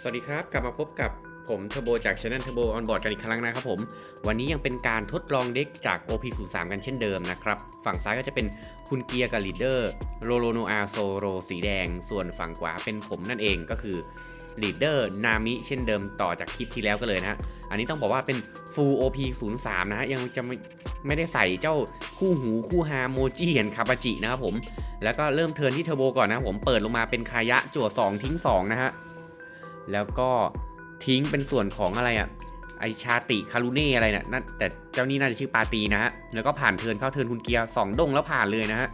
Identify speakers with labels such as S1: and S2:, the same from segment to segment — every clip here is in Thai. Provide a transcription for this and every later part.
S1: สวัสดีครับ กลับมาพบกับผมเทอร์โบจาก Channel Turbo On Board กันอีกครั้งนะครับผม วันนี้ยังเป็นการทดลองเด็กจาก OP03 กันเช่นเดิมนะครับ ฝั่งซ้ายก็จะเป็นคุณเกียร์กับลีดเดอร์โรโลโนอาโซโรสีแดง ส่วนฝั่งขวาเป็นผมนั่นเองก็คือลีดเดอร์นามิเช่นเดิมต่อจากคลิปที่แล้วกันเลยนะฮะ อันนี้ต้องบอกว่าเป็น Full OP03 นะฮะ ยังจะไม่ไม่ได้ใส่เจ้าคู่หูคู่ฮาโมจิเห็นคาบาจินะครับผม แล้วก็เริ่มเทิร์นที่เทอร์โบก่อนนะผมเปิดลงมาเป็นคายะจั่ว2ทิ้ง2นะฮะ แล้วก็ทิ้งเป็นส่วนของอะไรอะ่ะไอชาติคารุเน่อะไรเนี่ยนั่นแต่เจ้านี่น่าจะชื่อปาตีนะฮะ แล้วก็ผ่านเทินเข้าเทินคุณเกียร์2ดงแล้วผ่านเลยนะฮะ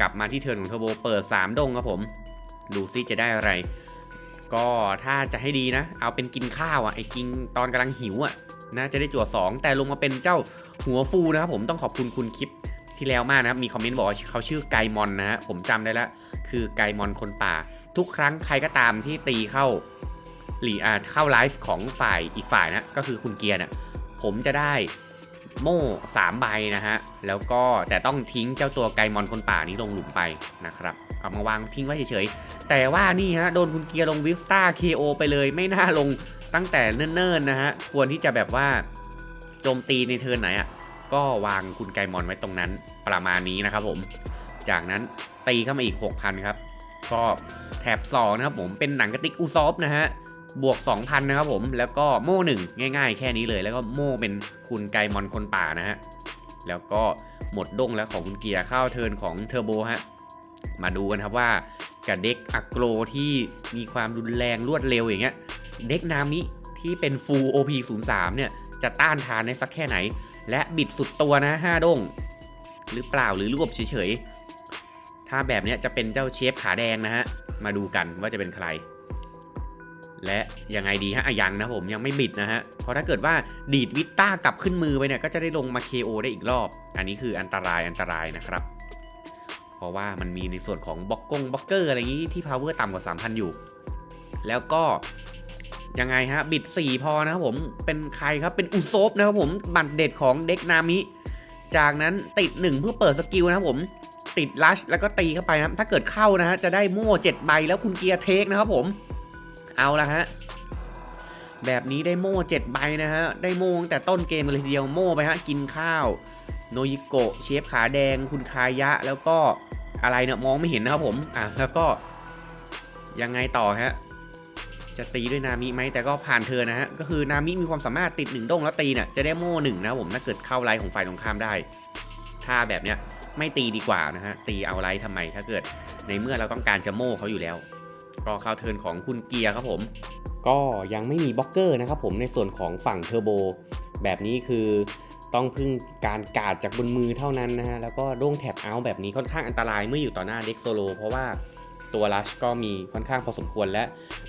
S1: กลับมาที่เทินของเทอร์โบเปิด 3 ดงครับผม ดูซิจะได้อะไร ก็ถ้าจะให้ดีนะ เอาเป็นกินข้าวอะ่ะไอกินตอนกำลังหิวอะ่ะน่าจะได้จั่ว2 แต่ลงมาเป็นเจ้าหัวฟูนะครับผมต้องขอบคุณคุณคลิปที่แล้วมากนะครับ มีคอมเมนต์บอกว่าเขาชื่อไกมอนนะฮะผมจำได้แล้วคือไกมอนคนป่า ทุกครั้งใครก็ตามที่ตีเข้า หลีอาเข้าไลฟ์ของฝ่ายอีกฝ่ายนะก็คือคุณเกียร์นี่ยผมจะได้โม่3ใบนะฮะ แล้วก็แต่ต้องทิ้งเจ้าตัวไกมอนคนป่านี้ลงหลุมไปนะครับ เอามาวางทิ้งไว้เฉยๆ แต่ว่านี่ฮะ โดนคุณเกียร์ลงวิสตา KO ไปเลยไม่น่าลงตั้งแต่เนิ่นๆนะฮะ ควรที่จะแบบว่าโจมตีในเทิร์นไหนอะ ก็วางคุณไกมอนไว้ตรงนั้นประมาณนี้นะครับผม จากนั้นตีเข้ามาอีก 6,000 ครับ ก็แถบ2นะครับผมเป็นหนังกระติกอูซอฟนะฮะ บวก 2,000 นะครับผม แล้วก็โม่หนึ่งง่ายๆ แค่นี้เลย แล้วก็โม่เป็นคุณไกมอนคนป่านะฮะ แล้วก็หมดด้งแล้วของคุณเกียร์เข้าเทิร์นของเทอร์โบฮะ มาดูกันครับว่ากับเด็กอักโกรที่มีความรุนแรงรวดเร็วอย่างเงี้ย เด็กนามิที่เป็น Full OP03 เนี่ยจะต้านทานได้สักแค่ไหน และบิดสุดตัวนะ5ด้ง หรือเปล่าหรือรวบเฉยๆ ถ้าแบบเนี้ยจะเป็นเจ้าเชฟขาแดงนะฮะ มาดูกันว่าจะเป็นใคร และยังไงดีฮะยังนะผมยังไม่บิดนะฮะ เพราะถ้าเกิดว่าดีดวิตต้ากลับขึ้นมือไปเนี่ยก็จะได้ลงมา KO ได้อีกรอบ อันนี้คืออันตรายอันตรายนะครับ เพราะว่ามันมีในส่วนของบล็อกกงบล็อกเกอร์อะไรอย่างนี้ที่ power ต่ำกว่า 3,000 อยู่ แล้วก็ยังไงฮะ บิด 4 พอนะครับผมเป็นใครครับเป็นอุซบนะครับผมบัตรเด็ดของเด็กนามิ จากนั้นติด 1 เพื่อเปิดสกิลนะครับผมติดลัชแล้วก็ตีเข้าไปครับถ้าเกิดเข้านะฮะจะได้โม่7ใบแล้วคุณเกียร์เทคนะครับผม เอาละฮะ แบบนี้ได้โม่7ใบนะฮะ ได้โม่ตั้งแต่ต้นเกมเลยทีเดียวโม่ไปฮะ กินข้าว โนยิโกะเชฟขาแดงคุณคายะ แล้วก็อะไรเนี่ยมองไม่เห็นนะครับผม อะ แล้วก็ ยังไงต่อฮะ จะตีด้วยนามิไหมแต่ก็ผ่านเธอนะฮะ ก็คือนามิมีความสามารถติดหนึ่งด้งแล้วตีเนี่ยจะได้โม่หนึ่งนะครับผมถ้าเกิดเข้าไลน์ของฝ่ายตรงข้ามได้ ถ้าแบบเนี้ยไม่ตีดีกว่านะฮะ ตีเอาไลท์ทำไมถ้าเกิดในเมื่อเราต้องการจะโม่เขาอยู่แล้ว ก็ข้าเทินของคุณเกียร์ครับผม ก็ยังไม่มีบล็อกเกอร์นะครับผมในส่วนของฝั่งเทอร์โบ แบบนี้คือต้องพึ่งการกาดจากบนมือเท่านั้นนะฮะ แล้วก็โด่งแท็บเอาแบบนี้ค่อนข้างอันตรายเมื่ออยู่ต่อหน้าเด็กโซโลเพราะว่าตัวลัชก็มีค่อนข้างพอสมควรและ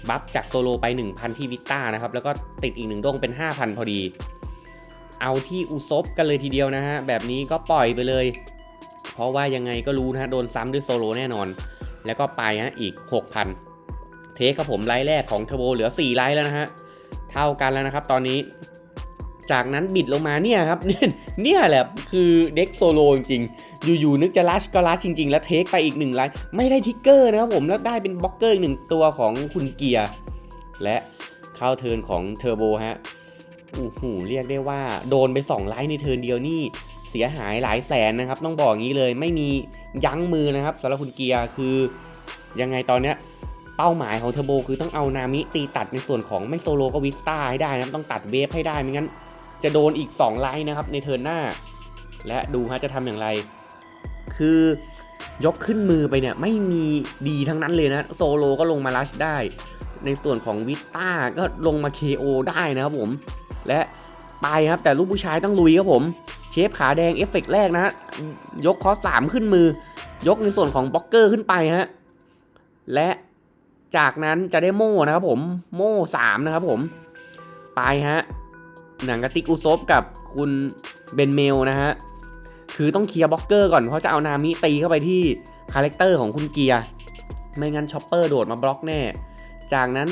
S1: บัฟจากโซโลไป 1,000 ที่วิตต้านะครับ แล้วก็ติดอีกหนึ่งด้งเป็น 5,000 พอดี เอาที่อุซบกันเลยทีเดียวนะฮะ แบบนี้ก็ปล่อยไปเลย เพราะว่ายังไงก็รู้นะฮะ โดนซ้ำด้วยโซโลแน่นอน แล้วก็ไปฮะอีก 6,000 เทคครับผมไลท์แรกของเทอร์โบเหลือ 4 ไลท์แล้วนะฮะ เท่ากันแล้วนะครับตอนนี้ จากนั้นบิดลงมาเนี่ยครับ เนี่ยแหละคือเด็กโซโลจริงๆ อยู่ๆนึกจะลัชก็ลัชจริง ๆ แล้วเทคไปอีกหนึ่งไลท์ไม่ได้ทิกเกอร์นะครับผมแล้วได้เป็นบล็อกเกอร์อีกหนึ่งตัวของคุณเกียร์และเข้าเทิร์นของเทอร์โบฮะโอู้หูเรียกได้ว่าโดนไป 2 ไลท์ในเทิร์นเดียวนี่เสียหายหลายแสนนะครับ ต้องบอกงี้เลยไม่มียั้งมือนะครับสำหรับคุณเกียร์คือยังไงตอนเนี้ย เป้าหมายของเทอร์โบคือต้องเอานามิตีตัดในส่วนของไม่โซโลก็วิสตาให้ได้นะต้องตัดเวฟให้ได้ไม่งั้น จะโดนอีก 2 ไลน์นะครับในเทิร์นหน้า และดูฮะจะทำอย่างไร คือยกขึ้นมือไปเนี่ยไม่มีดีทั้งนั้นเลยนะโซโลก็ลงมาลัชได้ ในส่วนของวิตต้าก็ลงมา KO ได้นะครับผม และไปครับแต่ลูกผู้ชายต้องลุยครับผม เชฟขาแดงเอฟเฟกต์แรกนะยกคอสสามขึ้นมือ ยกในส่วนของบล็อกเกอร์ขึ้นไปฮะและ จากนั้นจะได้โม่นะครับผมโม่สามนะครับผม ไปฮะ หนังกระติกอุซบกับคุณเบนเมลนะฮะ คือต้องเคลียร์บล็อกเกอร์ก่อนเพราะจะเอานามิตีเข้าไปที่คาแรคเตอร์ของคุณเกียร์ไม่งั้นชอปเปอร์โดดมาบล็อกแน่ จากนั้น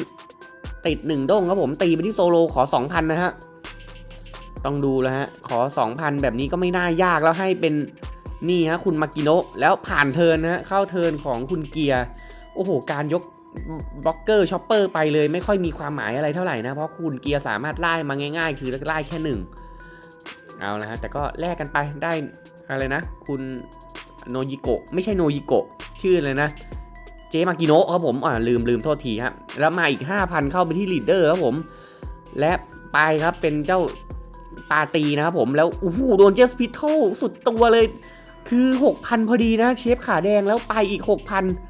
S1: ติดหนึ่งด้งครับผมตีไปที่โซโลขอ 2,000 นะฮะ ต้องดูแล้วฮะ ขอ 2,000 แบบนี้ก็ไม่น่ายากแล้วให้เป็นนี่ฮะคุณมากิโนะแล้วผ่านเทินนะฮะ เข้าเทินของคุณเกียร์ โอ้โห การยก บล็อกเกอร์ช็อปเปอร์ไปเลยไม่ค่อยมีความหมายอะไรเท่าไหร่นะ เพราะคุณเกียร์สามารถไล่มาง่าย ๆ คือไล่แค่หนึ่งเอาละฮะแต่ก็แลกกันไปได้อะไรนะ คุณโนยิโกะไม่ใช่โนยิโกะชื่อเลยนะ เจมากิโนะครับผมอ่าลืมลืมโทษทีครับแล้วมาอีก 5,000 เข้าไปที่ลีดเดอร์ครับผม และไปครับเป็นเจ้าปาตีนะครับผมแล้วโอ้โหโดนเจสพิทโทสุดตัวเลย คือ 6,000 พอดีนะ เชฟขาแดงแล้วไปอีก 6,000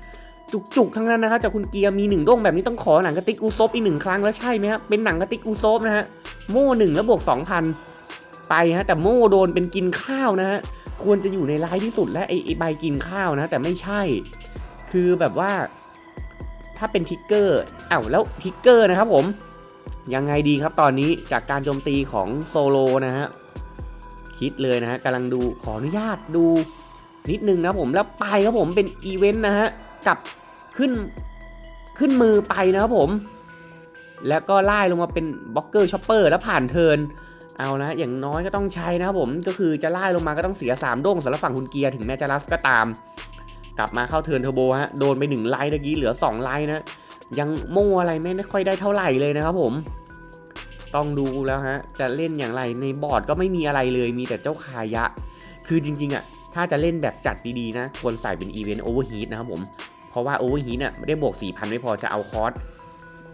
S1: จุกๆ ทั้งนั้นนะครับจากคุณเกียร์มีหนึ่งด้งแบบนี้ต้องขอหนังกระติกอูซบอีกหนึ่งครั้งแล้วใช่ไหมครับเป็นหนังกระติกอูซบนะฮะโม่หนึ่งแล้วบวก2,000ไปฮะแต่โม่โดนเป็นกินข้าวนะฮะควรจะอยู่ในไลน์ที่สุดและไอ้ไอ้ใบกินข้าวนะ แต่ไม่ใช่ คือแบบว่า ถ้าเป็นทิกเกอร์อ้าวแล้วทิกเกอร์นะครับผมยังไงดีครับตอนนี้จากการโจมตีของโซโลนะฮะคิดเลยนะฮะกำลังดูขออนุญาตดูนิดนึงนะผมแล้วไปครับผมเป็นอีเวนต์นะฮะ กลับขึ้นขึ้นมือไปนะครับผม แล้วก็ไล่ลงมาเป็นบล็อกเกอร์ช็อปเปอร์แล้วผ่านเทินเอานะ อย่างน้อยก็ต้องใช้นะครับผม ก็คือจะไล่ลงมาก็ต้องเสีย3ด้งสำหรับฝั่งคุณเกียร์ถึงแม้จะรัสก็ตาม กลับมาเข้าเทินเทอร์โบฮะ โดนไป 1 ไลท์ตะกี้เหลือ 2 ไลท์นะ ยังโม่อะไรไม่ค่อยได้เท่าไหร่เลยนะครับผม ต้องดูแล้วฮะ จะเล่นอย่างไรในบอร์ดก็ไม่มีอะไรเลย มีแต่เจ้าคายะ คือจริงๆอะ ถ้าจะเล่นแบบจัดดีๆนะ ควรใส่เป็นอีเวนต์โอเวอร์ฮีทนะครับผม ราะว่าโอเวอร์ฮีทอะไม่ได้บวก 4,000 ไม่พอจะเอาคอส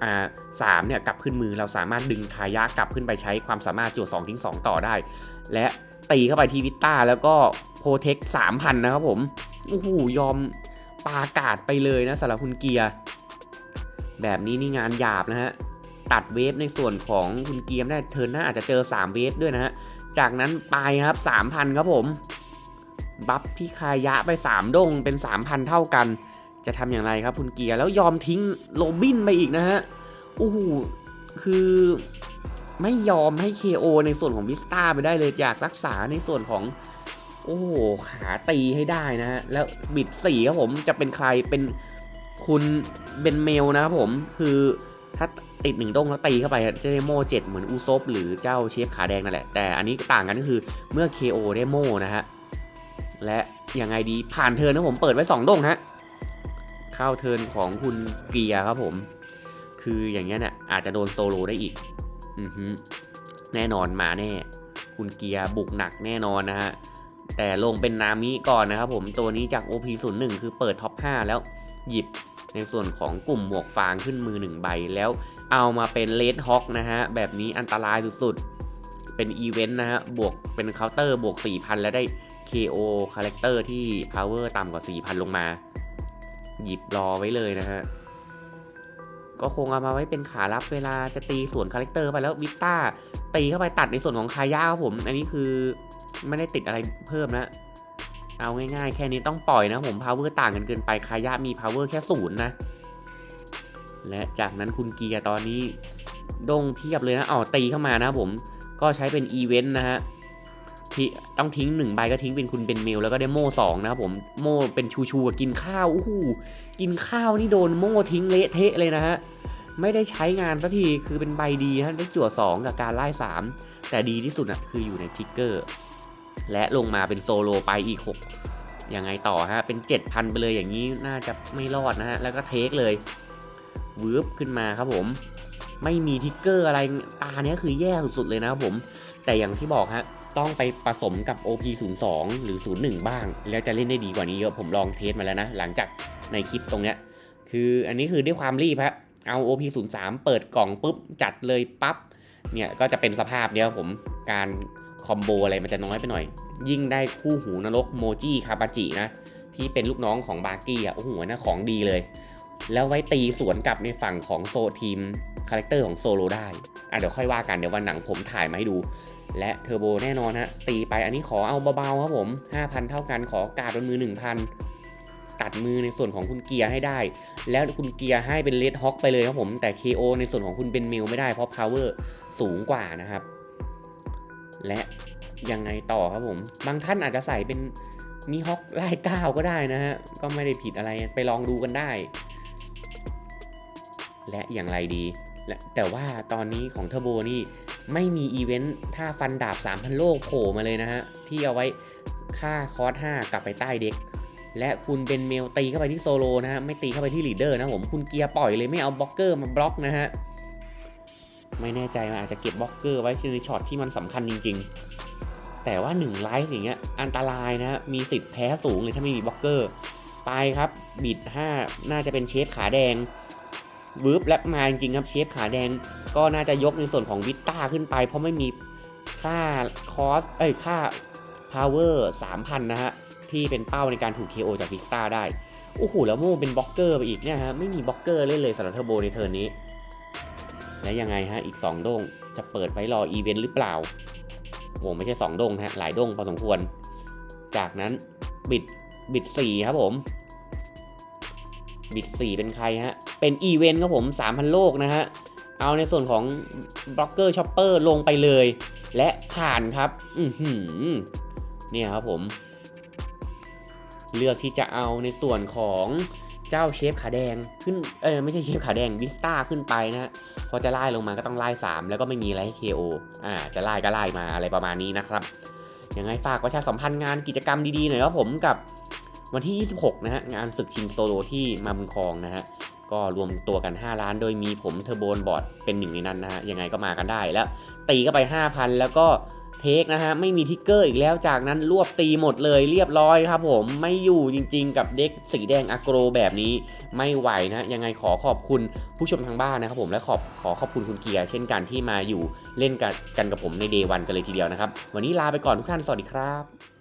S1: อ่าสามเนี่ยกลับขึ้นมือเราสามารถดึงคายะกลับขึ้นไปใช้ความสามารถจุดสองทิ้งสองต่อได้ และตีเข้าไปที่วิตต้าแล้วก็โปรเทคสามพันนะครับผมโอ้โหยอมปากาดไปเลยนะสำหรับคุณเกียร์แบบนี้นี่งานหยาบนะฮะตัดเวฟในส่วนของคุณเกียมได้เทิร์นหน้าอาจจะเจอ 3 เวฟด้วยนะฮะจากนั้นไปครับ 3,000 ครับผม บัฟที่คายะไป 3ดงเป็น 3,000 เท่ากัน จะทำอย่างไรครับคุณเกียร์แล้วยอมทิ้งโรบินไปอีกนะฮะโอ้โหคือไม่ยอมให้ KO ในส่วนของวิสตาไปได้เลยอยากรักษาในส่วนของ โอ้โหขาตีให้ได้นะฮะแล้วบิดสี่ครับผมจะเป็นใครเป็นคุณเบนเมลนะครับผมคือถ้าติดหนึ่งด้งแล้วตีเข้าไปจะได้โม่เจ็ดเหมือนอูซบหรือเจ้าเชฟขาแดงนั่นแหละ แต่อันนี้ต่างกันก็คือเมื่อ KO ได้โม่นะฮะและยังไงดีผ่านเทิร์นนะผมเปิดไว้2ด้งฮะ เข้าเทินของคุณเกียร์ครับผม คืออย่างเงี้ยเนี่ยอาจจะโดนโซโลได้อีก อือฮึแน่นอนมาแน่ คุณเกียร์บุกหนักแน่นอนนะฮะ แต่ลงเป็นนามิก่อนนะครับผมตัวนี้จาก OP01 คือเปิดท็อป 5 แล้วหยิบในส่วนของกลุ่มหมวกฟางขึ้นมือ 1 ใบ แล้วเอามาเป็นเลดฮอ k นะฮะ แบบนี้อันตรายสุดๆ เป็นอีเวนต์นะฮะ บวกเป็นเคาน์เตอร์บวก 4,000 แล้วได้ KO คาแรคเตอร์ที่ power ต่ำกว่า 4,000 ลงมา หยิบรอไว้เลยนะฮะ ก็คงเอามาไว้เป็นขารับเวลาจะตีส่วนคาแรคเตอร์ไปแล้ววิตต้าตีเข้าไปตัดในส่วนของคายาครับผม อันนี้คือไม่ได้ติดอะไรเพิ่มนะ เอาง่ายๆ แค่นี้ต้องปล่อยนะผม power ต่างกันเกินไปคายามี power แค่ศูนย์นะ และจากนั้นคุณเกียร์ตอนนี้ดงเพียบเลยนะอ๋อตีเข้ามานะผม ก็ใช้เป็นอีเวนต์นะฮะ ต้องทิ้งหนึ่งใบก็ทิ้งเป็นคุณเป็นเมลแล้วก็ได้โม่สองนะครับผมโม่เป็นชูชูกับกินข้าวอู้หูกินข้าวนี่โดนโม่ทิ้งเละเทะเลยนะฮะไม่ได้ใช้งานสักทีคือเป็นใบดีฮะได้จั่ว2กับการไล่3แต่ดีที่สุดอะคืออยู่ในทิกเกอร์ และลงมาเป็นโซโลไปอีก6ยังไงต่อฮะเป็น 7,000 ไปเลยอย่างนี้น่าจะไม่รอดนะฮะแล้วก็เทคเลยวืบขึ้นมาครับผม ไม่มีทิกเกอร์อะไรตาเนี้ยคือแย่สุดๆเลยนะครับผม แต่อย่างที่บอกฮะ ต้องไปผสมกับ OP02 หรือ 01 บ้าง แล้วจะเล่นได้ดีกว่านี้เยอะผมลองเทสมาแล้วนะ หลังจากในคลิปตรงเนี้ยคืออันนี้คือด้วยความรีบฮะเอา OP03 เปิดกล่องปุ๊บจัดเลยปั๊บเนี่ยก็จะเป็นสภาพเนี้ยผมการคอมโบอะไรมันจะน้อยไปหน่อย ยิ่งได้คู่หูนรกโมจิคาปาจินะ ที่เป็นลูกน้องของบาร์กี้อะโอ้โหนะของดีเลย แล้วไว้ตีสวนกลับในฝั่งของโซทีมคาแรคเตอร์ของโซโลได้อะเดี๋ยวค่อยว่ากันเดี๋ยววันหนังผมถ่ายมาให้ดู และเทอร์โบแน่นอนฮะตีไปอันนี้ขอเอาเบาๆครับผม 5,000 เท่ากันขอกาดบนมือ 1,000 ตัดมือในส่วนของคุณเกียร์ให้ได้ แล้วคุณเกียร์ให้เป็นเลดฮอ k ไปเลยครับผม แต่ KO ในส่วนของคุณเป็นมิลไม่ได้เพราะ power สูงกว่านะครับ และยังไงต่อครับผม บางท่านอาจจะใส่เป็นมีฮอ k ไล่ก้าวก็ได้นะฮะ ก็ไม่ได้ผิดอะไรไปลองดูกันได้ และอย่างไรดีและแต่ว่าตอนนี้ของเทอร์โบนี่ ไม่มีอีเวนต์ท่าฟันดาบ 3,000 โลกโผล่มาเลยนะฮะ ที่เอาไว้ค่าคอร์ส5กลับไปใต้เด็ก และคุณเป็นเมลตีเข้าไปที่โซโลนะฮะ ไม่ตีเข้าไปที่ลีดเดอร์นะผม คุณเกียร์ปล่อยเลยไม่เอาบล็อกเกอร์มาบล็อกนะฮะ ไม่แน่ใจมันอาจจะเก็บบล็อกเกอร์ไว้ในช็อตที่มันสำคัญจริง ๆ แต่ว่า1ไลฟ์อย่างเงี้ยอันตรายนะฮะมีสิทธิ์แพ้สูงเลยถ้าไม่มีบล็อกเกอร์ไปครับบิด 5 น่าจะเป็นเชฟขาแดง วืบและมาจริงครับเชฟขาแดงก็น่าจะยกในส่วนของวิตต้าขึ้นไป เพราะไม่มีค่าคอสเอ้ยค่า power 3,000นะฮะ ที่เป็นเป้าในการถูก KO จากพิสตาได้ โอ้โห แล้วโม่เป็นบล็อกเกอร์ไปอีกเนี่ยฮะ ไม่มีบล็อกเกอร์เล่นเลยสำหรับเทอร์โบในเทิร์นนี้ และยังไงฮะ อีก2โด้งจะเปิดไว้รออีเวนต์หรือเปล่าโอ้ไม่ใช่2โด้งนะฮะ หลายโด้งพอสมควร จากนั้นบิดบิด4ครับผม บิด4เป็นใครฮะ เป็นอีเวนต์ครับผม 3,000 โลกนะฮะ เอาในส่วนของบล็อกเกอร์ช็อปเปอร์ลงไปเลย และผ่านครับ อือหือเนี่ยครับผม เลือกที่จะเอาในส่วนของเจ้าเชฟขาแดงขึ้น เออไม่ใช่เชฟขาแดงวิสตาขึ้นไปนะฮะพอจะไล่ลงมาก็ต้องไล่3 แล้วก็ไม่มีอะไรให้ KO อ่า จะไล่ก็ไล่มาอะไรประมาณนี้นะครับยังไงฝากประชาสัมพันธ์งานกิจกรรมดีๆหน่อยครับผมกับ วันที่ 26 นะฮะ งานศึกชิงโซโลที่มาบุญคองนะฮะ ก็รวมตัวกัน 5 ล้าน โดยมีผมเทอร์โบนบอร์ดเป็นหนึ่งในนั้นนะฮะ ยังไงก็มากันได้แล้ว ตีก็ไป 5,000 แล้วก็เทคนะฮะ ไม่มีทิกเกอร์อีกแล้วจากนั้นรวบตีหมดเลยเรียบร้อยครับผมไม่อยู่จริงๆ กับเด็กสีแดงอะโกรแบบนี้ไม่ไหวนะยังไงขอขอบคุณผู้ชมทางบ้านนะครับผมและขอบขอขอบคุณคุณเกียร์เช่นกันที่มาอยู่เล่นกันกันกับผมในเดย์วันกันเลยทีเดียวนะครับ วันนี้ลาไปก่อนทุกท่านสวัสดีครับ